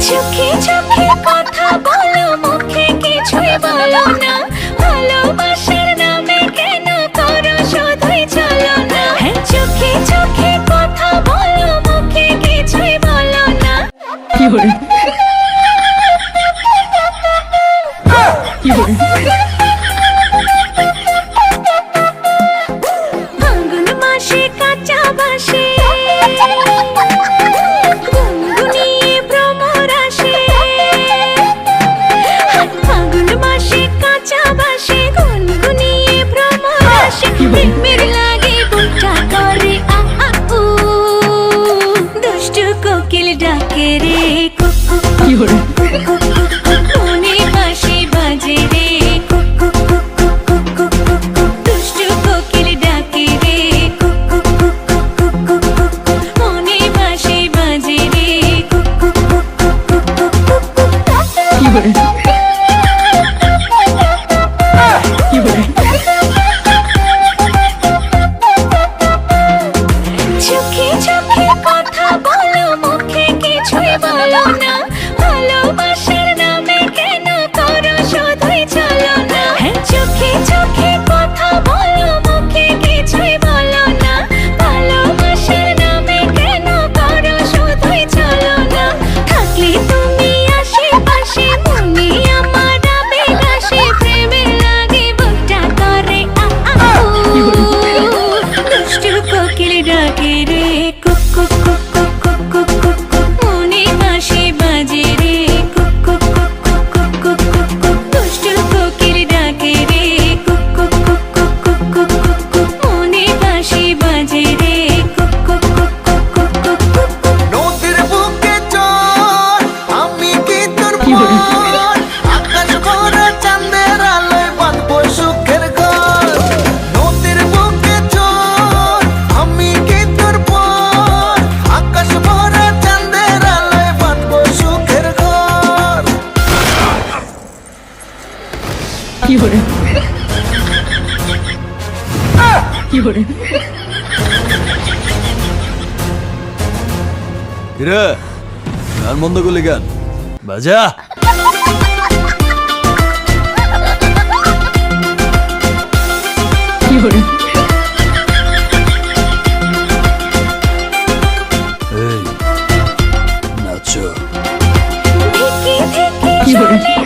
চোখে চোখে কথা বলো মুখে কিছুই বলো কেন করো শুধুই চলো না। চোখে কথা বলো মুখে কিছুই বলো কি বলে বসে, কাঁচা বাসে। গুনগুনিয়ে ভ্রমর আসে। ফাগুন মাসে, কাঁচা বাসে। গুনগুনিয়ে ভ্রমর আসে। মেঘমের লাগে বুটা করে আহা। উ কোকিল ডাকে রে কুকু চোখে কথা বলো মুখে কিছুই বলো না। কি করে কি করে? বন্ধ করলি গান বাজা? কি কি করে